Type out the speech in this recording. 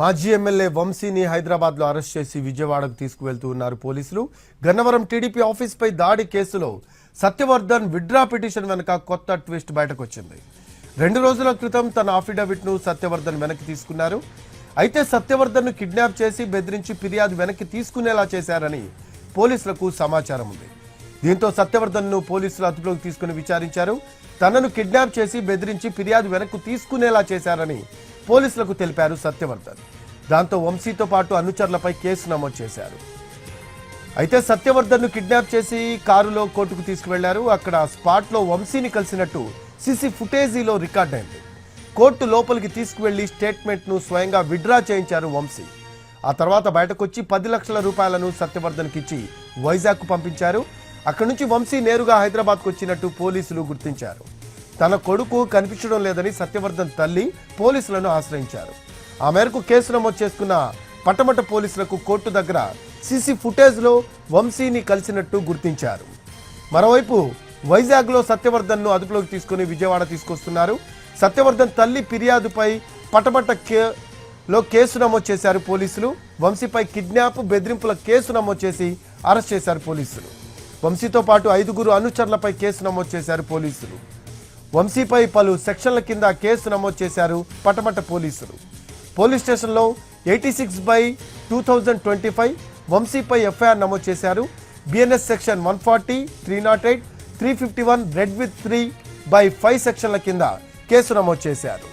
మాజీ ఎమ్మెల్యే వంశీని హైదరాబాద్లో అరెస్ట్ చేసి విజయవాడకు తీసుకువెళ్తూ ఉన్నారు పోలీసులు. గన్నవరం టీడీపీ ఆఫీస్పై దాడి కేసులో సత్యవర్ధన్ విడ్రా పిటిషన్ వెనుక కొత్త ట్విస్ట్ బయటకు వచ్చింది రెండు రోజుల క్రితం తన అఫిడవిట్ను సత్యవర్ధన్ వెనక్కి తీసుకున్నారు. అయితే సత్యవర్ధన్ను కిడ్నాప్ చేసి బెదిరించి ఫిర్యాదు వెనక్కి తీసుకునేలా చేశారని పోలీసులకు సమాచారం ఉంది. దీంతో సత్యవర్ధన్ను పోలీసులు అదుపులోకి తీసుకుని విచారించారు. తనను కిడ్నాప్ చేసి బెదిరించి ఫిర్యాదు వెనక్కు తీసుకునేలా చేశారని పోలీసులకు తెలిపారు సత్యవర్ధన్. దాంతో వంశీతో పాటు అనుచరులపై కేసు నమోదు చేశారు. అయితే సత్యవర్ధన్ను కిడ్నాప్ చేసి కారులో కోర్టుకు తీసుకువెళ్ళారు. అక్కడ స్పాట్లో వంశీని కలిసినట్టు సిసి ఫుటేజీలో రికార్డ్ అయింది. కోర్టు లోపలికి తీసుకువెళ్ళి స్టేట్మెంట్ను స్వయంగా విడ్రా చేయించారు వంశీ. ఆ తర్వాత బయటకొచ్చి పది లక్షల రూపాయలను సత్యవర్ధన్కి ఇచ్చి వైజాగ్ పంపించారు. అక్కడి నుంచి వంశీ నేరుగా హైదరాబాద్కు వచ్చినట్టు పోలీసులు గుర్తించారు. తన కొడుకు కనిపించడం లేదని సత్యవర్ధన్ తల్లి పోలీసులను ఆశ్రయించారు. ఆ మేరకు కేసు నమోదు చేసుకున్న పట్టమట పోలీసులకు కోర్టు దగ్గర సీసీ ఫుటేజ్లో వంశీని కలిసినట్టు గుర్తించారు. మరోవైపు వైజాగ్లో సత్యవర్ధన్ను అదుపులోకి తీసుకుని విజయవాడ తీసుకొస్తున్నారు. సత్యవర్ధన్ తల్లి ఫిర్యాదుపై పటమట కే లో కేసు నమోదు చేశారు పోలీసులు. వంశీపై కిడ్నాప్ బెదిరింపుల కేసు నమోదు చేసి అరెస్ట్ చేశారు పోలీసులు. వంశీతో పాటు ఐదుగురు అనుచరులపై కేసు నమోదు చేశారు పోలీసులు. వంశీపై పలు సెక్షన్ల కింద కేసు నమోదు చేశారు పటమట పోలీసులు. పోలీస్ స్టేషన్లో eighty six by two thousand twenty five వంశీపై FIR నమోదు చేశారు. BNS section one forty three not eight three fifty one read with three by five సెక్షన్ల కింద కేసు నమోదు చేశారు.